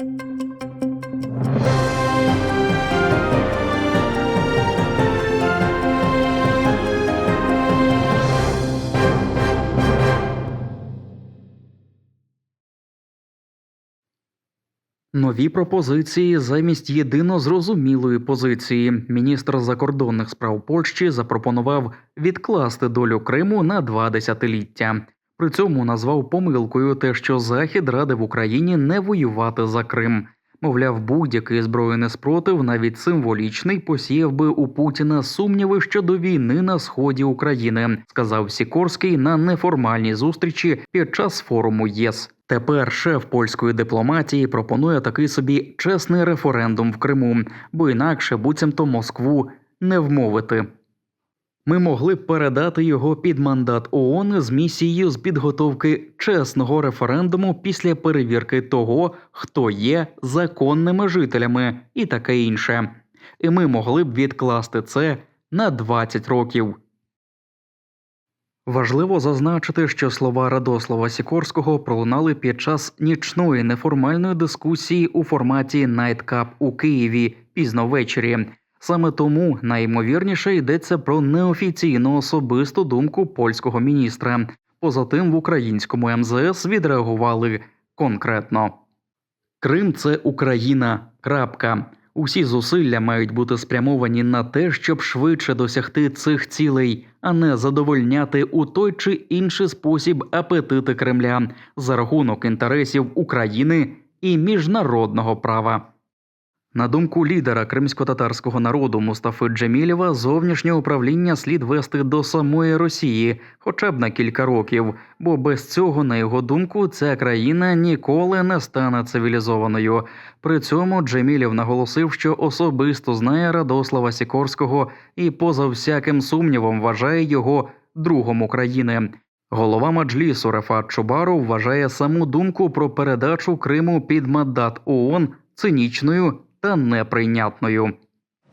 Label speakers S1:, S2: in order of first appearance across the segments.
S1: Нові пропозиції замість єдино зрозумілої позиції. Міністр закордонних справ Польщі запропонував відкласти долю Криму на два десятиліття. При цьому назвав помилкою те, що Захід радив Україні не воювати за Крим. Мовляв, будь-який збройний спротив, навіть символічний, посіяв би у Путіна сумніви щодо війни на сході України, сказав Сікорський на неформальній зустрічі під час форуму ЄС. Тепер шеф польської дипломатії пропонує такий собі чесний референдум в Криму, бо інакше буцімто Москву не вмовити. Ми могли б передати його під мандат ООН з місією з підготовки чесного референдуму після перевірки того, хто є законними жителями, і таке інше. І ми могли б відкласти це на 20 років. Важливо зазначити, що слова Радослава Сікорського пролунали під час нічної неформальної дискусії у форматі Найткап у Києві пізно ввечері. Саме тому найімовірніше йдеться про неофіційну особисту думку польського міністра. Поза тим, в українському МЗС відреагували конкретно. Крим це Україна. Крапка. Усі зусилля мають бути спрямовані на те, щоб швидше досягти цих цілей, а не задовольняти у той чи інший спосіб апетити Кремля за рахунок інтересів України і міжнародного права. На думку лідера кримсько-татарського народу Мустафи Джемілєва, зовнішнє управління слід вести до самої Росії, хоча б на кілька років, бо без цього, на його думку, ця країна ніколи не стане цивілізованою. При цьому Джемілєв наголосив, що особисто знає Радослава Сікорського і, поза всяким сумнівом, вважає його другом України. Голова Маджлісу Рефат Чубаров вважає саму думку про передачу Криму під мандат ООН цинічною та неприйнятною.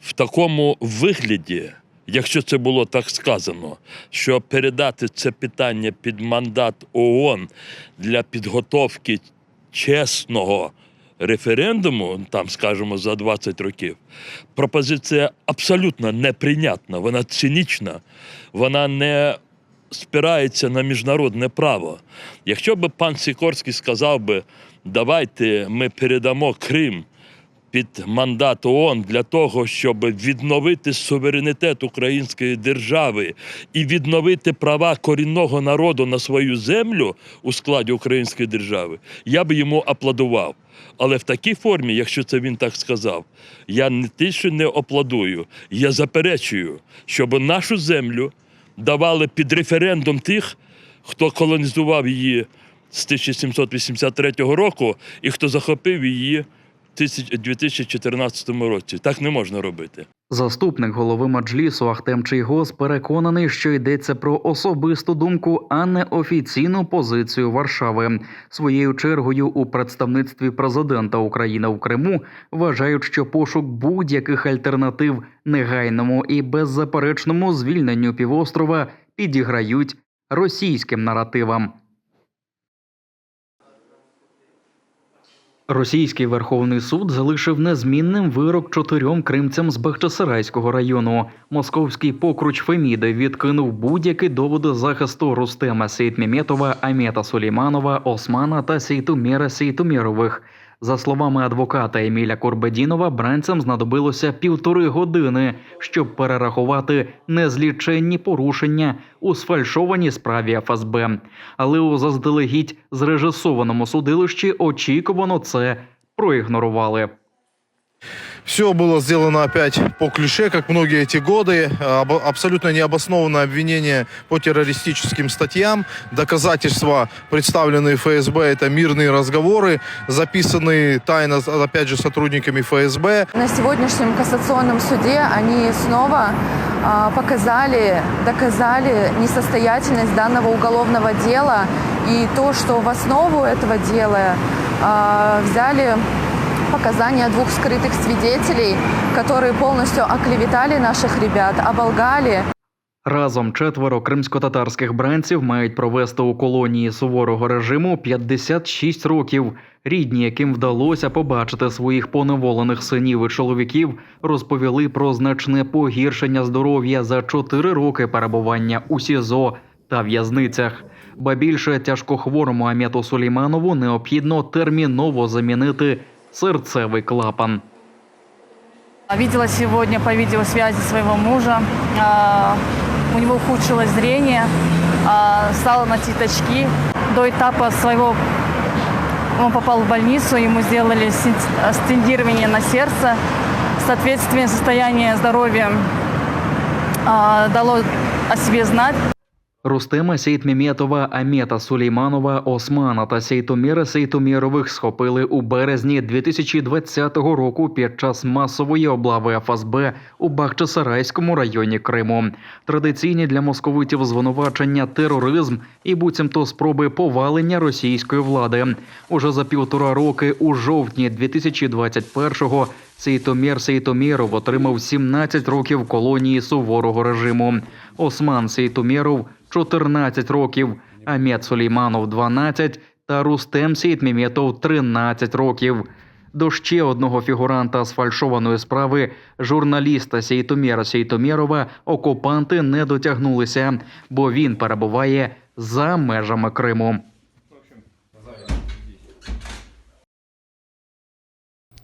S2: в такому вигляді, якщо це було так сказано, що передати це питання під мандат ООН для підготовки чесного референдуму, там скажімо, за 20 років, пропозиція абсолютно неприйнятна, вона цинічна, вона не спирається на міжнародне право. Якщо б пан Сікорський сказав би, давайте ми передамо Крим під мандат ООН для того, щоб відновити суверенітет української держави і відновити права корінного народу на свою землю у складі української держави, я би йому аплодував. Але в такій формі, якщо це він так сказав, я не те, що не аплодую, я заперечую, щоб нашу землю давали під референдум тих, хто колонізував її з 1783 року і хто захопив її 2014 році. Так не можна робити.
S1: Заступник голови Маджлісу Ахтем Чийгос переконаний, що йдеться про особисту думку, а не офіційну позицію Варшави. Своєю чергою у представництві президента України в Криму вважають, що пошук будь-яких альтернатив негайному і беззаперечному звільненню півострова підіграють російським наративам. Російський Верховний суд залишив незмінним вирок чотирьом кримцям з Бахчисарайського району. Московський покруч Феміди відкинув будь-які доводи захисту Рустема Сейтміметова, Амета Сулейманова, Османа та Сейтуміра Сейтумірових. За словами адвоката Еміля Корбедінова, бранцям знадобилося півтори години, щоб перерахувати незліченні порушення у сфальшованій справі ФСБ. Але у заздалегідь зрежисованому судилищі очікувано це проігнорували.
S3: Все было сделано опять по клише, как многие эти годы. Абсолютно необоснованное обвинение по террористическим статьям. Доказательства, представленные ФСБ, это мирные разговоры, записанные тайно, опять же, сотрудниками ФСБ.
S4: На сегодняшнем кассационном суде они снова а, показали, доказали несостоятельность данного уголовного дела и то, что в основу этого дела а, взяли показания двух скрытых свидетелей, которые полностью оклеветали наших ребят, оболгали.
S1: Разом четверо кримсько-татарських бранців мають провести у колонії суворого режиму 56 років. Рідні, яким вдалося побачити своїх поневолених синів і чоловіків, розповіли про значне погіршення здоров'я за 4 роки перебування у СІЗО та в'язницях. Ба більше тяжкохворому Амету Сулейманову необхідно терміново замінити серцевий клапан.
S5: Видела сегодня по видеосвязи своего мужа. А, У него ухудшилось зрение, а, стало носить очки. До этапа своего он попал в больницу, ему сделали стендирование на сердце. Соответственно, состояние здоровья а, дало о себе знать.
S1: Рустема Сейтміметова, Амета Сулейманова, Османа та Сейтоміра Сейтомірових схопили у березні 2020 року під час масової облави ФСБ у Бахчисарайському районі Криму. Традиційні для московитів звинувачення тероризм і буцімто спроби повалення російської влади. Уже за півтора роки у жовтні 2021-го Сейтомір Сейтоміров отримав 17 років колонії суворого режиму. Осман Сейтоміров 14 років, Амет Сулейманов 12 та Рустем Сейтміметов 13 років. До ще одного фігуранта сфальшованої справи журналіста Сейтоміра Сейтомірова окупанти не дотягнулися, бо він перебуває за межами Криму.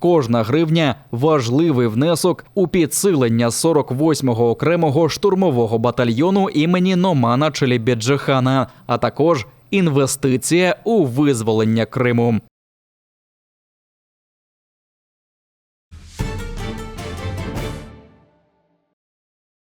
S1: Кожна гривня важливий внесок у підсилення 48-го окремого штурмового батальйону імені Номана Челібіджихана, а також інвестиція у визволення Криму.